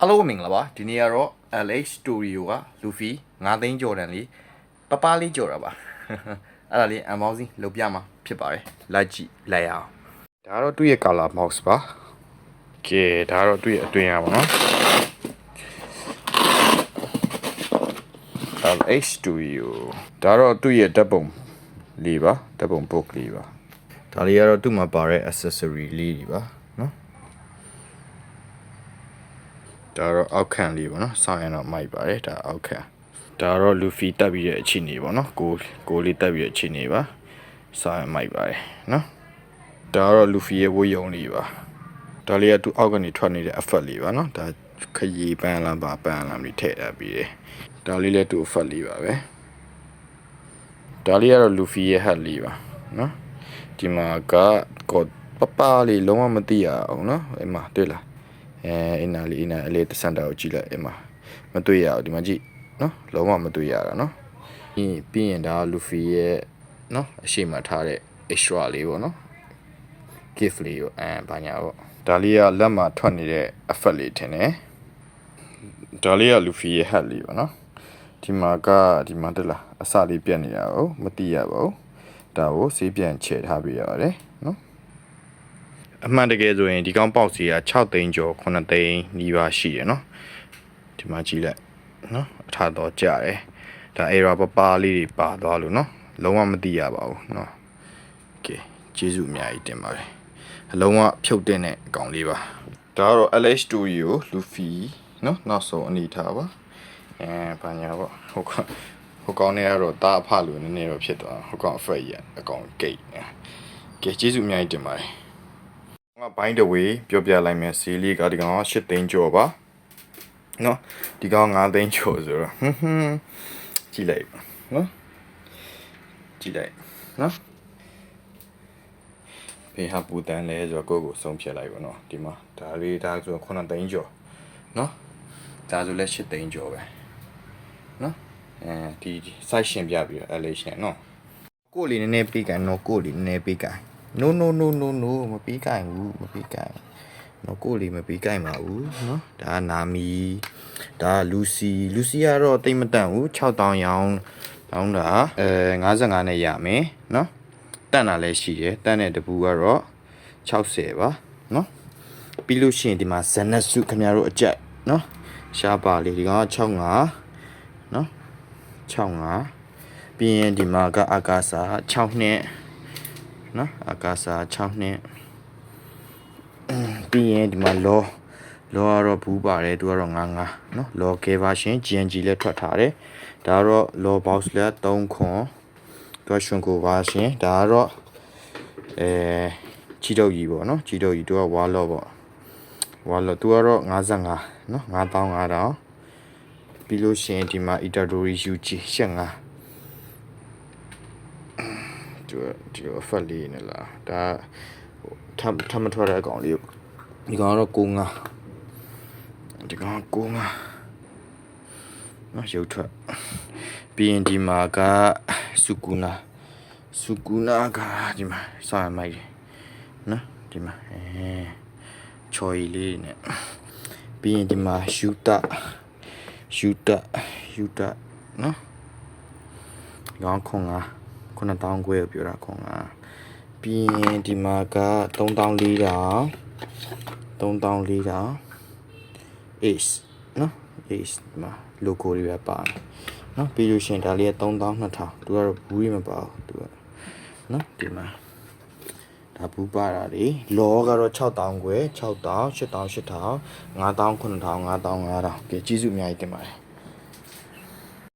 အားလုံးမင်္ဂလာပါဒီနေ့ကတော့ LH Studio က Luffy 9သိန်းကျော်တန်လေးပပလေးကျော်တာပါအဲ့ဒါလေး unboxing လုပ်ပြမှာဖြစ်ပါတယ်လိုက်ကြည့်လိုက်အောင်ဒါကတော့သူ့ရဲ့ color box ပါကဲဒါကတော့သူ့ရဲ့အတွင်းရပါတော့ LH Studio ဒါတော့သူ့ရဲ့ဓာတ်ပုံလေးပါဓာတ်ပုံ book လေးပါဒါလေးကတော့သူ့မှာပါတဲ့ accessory လေးတွေပါနော် ဒါတော့အောက်ခံလေးပေါ့နော်ဆောင်းရင်တော့မိုက်ပါတယ်ဒါအောက်ခံဒါတော့လူဖီတက်ပြီးတဲ့အခြေအနေပေါ့နော်ကိုကိုလေးတက်ပြီးတဲ့အခြေအနေပါဆောင်းရင်မိုက်ပါတယ်နော်ဒါတော့လူဖီရဲ့ဝေးယုံလေးပါဒါလေးကသူ့အောက်ကနေထွက်နေတဲ့အဖက်လေးပါနော်ဒါခရီပန်းလမ်းပါပန်းလမ်းလေးထည့်ထားပြီးတယ်ဒါလေးလည်းသူ့အဖက်လေးပါပဲဒါလေးကတော့လူဖီရဲ့ဟတ်လေးပါနော်ဒီမှာကကောပပလေးလုံးဝမသိရအောင်နော်အဲ့မှာတွေ့လား အဲအင်နာလီအင်နာအလေးတစ်စန်တာကိုကြည့်လိုက်အမမတွေ့ရဘူးဒီမှာကြည့်နော်လုံးဝမတွေ့ရတာနော်ပြီးပြီးရင်ဒါလူဖီရဲ့နော်အရှိမထားတဲ့ extra လေးပေါ့နော် gift လေးကိုအဲဘာညာပေါ့ဒါလေးကလက်မှာထွက်နေတဲ့အဖက်လေးထင်တယ်ဒါလေးကလူဖီရဲ့ hat လေးပေါ့နော်ဒီမှာကဒီမှာတက်လာအစလေးပြက်နေတာကိုမသိရပါဘူးဒါကိုစေးပြန်ချေထားပေးရတယ်နော် အမှန်တကယ်ဆိုရင်ဒီကောင်းပေါက်စီက6သိန်းကျော်9သိန်းနီးပါးရှိရယ်နော်ဒီမှာကြည့်လိုက်နော်အထာတော့ကြတယ်ဒါ error ပပလေးတွေပါသွားလို့နော်လုံးဝမသိရပါဘူးနော်ကဲကျေးဇူးအများကြီးတင်ပါတယ်အလုံးဝဖြုတ်တင်တဲ့အကောင်လေးပါဒါကတော့ LH Studio Luffy နော်နောက်ဆုံးအနေထားပါအဲဘာညာပေါ့ဟိုကဟိုကောင်နဲ့ကတော့တာအဖလို့နည်းနည်းတော့ဖြစ်သွားဟိုကောင်အဖက်ကြီးအကောင်ဂိတ်ကဲကျေးဇူးအများကြီးတင်ပါတယ် ငါဘိုင်းတဝေးပြောပြလိုက်မယ်စီလီကဒီကောင်က8သိန်းကျော်ပါနော်ဒီကောင်9သိန်းကျော်ဆိုတော့ဟွန်းဟွန်းကြည့်လိုက်ပါနော်ကြည့်လိုက်နော်ဖေဟာပူတန်လဲဆိုတော့ကိုယ့်ကိုဆုံးဖြတ်လိုက်ပါနော်ဒီမှာဒါလေးဒါဆို9သိန်းကျော်နော်ဒါဆိုလဲ8သိန်းကျော်ပဲနော်အဲဒီ site ရှင်ပြပြီးတော့ LH နဲ့နော်ကိုယ်လေးနည်းနည်းပြီးကန်နော်ကိုယ်လေးနည်းနည်းပြီးကန် no no no no no မပြီးကန်ဘူးမပြီးကန်နော်ကိုယ်လေးမပြီးကန်ပါဘူးနော်ဒါနာမီဒါလူစီလူစီကတော့တိတ်မတန့်ဘူး6000ရောင်းတောင်းတာအဲ55နဲ့ရမယ်နော်တန့်တာလည်းရှိတယ်တန့်တဲ့တပူကတော့60ပါနော်ပြီးလို့ရှိရင်ဒီမှာဇနက်စုခင်ဗျားတို့အကြက်နော်ရှားပါလေးဒီကောင်က65နော်65ပြီးရင်ဒီမှာကအာကာစာ6နှစ် နော်အာကာစာ6နှစ်ပြီးရင်ဒီမှာလောလောကတော့ဘူးပါတယ်သူကတော့55နော်လောကဲပါရှင် GNG လည်းထွက်ထားတယ်ဒါကတော့လော box လည်း3ခွန်သူကရှင်ကိုပါရှင်ဒါကတော့အဲချီတုတ်ကြီးပေါ့နော်ချီတုတ်ကြီးသူကဝါလောပေါ့ဝါလောသူကတော့55နော်9500ပြီးလို့ရှိရင်ဒီမှာ Itadori UG 85 သူကဒီလိုဖက်လေးနေလားဒါဟိုထပ်ထပ်မထွက်တဲ့အကောင်လေးကိုဒီကောင်ကတော့ကိုငါဒီကောင်ကကိုငါနော်ရုပ်ထွက်ပြီးရင်ဒီမှာကဆူကူနာဆူကူနာကဒီမှာစာရမိုက်တယ်နော်ဒီမှာအဲချော်ရီလေးနဲ့ပြီးရင်ဒီမှာယူတာယူတာယူတာနော်ဒီကောင်ခွန်ငါ 9000ခွဲကိုပြောတာခွန်ကပြီးရင်ဒီမှာက3400 3400 ace နော် ace ဒီမှာ logo တွေပဲပါတယ်နော်ပြီးလို့ရှရင်ဒါလေးက3200သူကတော့ဘူးရမပါဘူးသူကနော်ဒီမှာဒါဘူးပါတာလေလောကတော့6000ခွဲ6000 8000 8000 9000 9000 9000 9000ကဲကျေးဇူးအများကြီးတင်ပါတယ်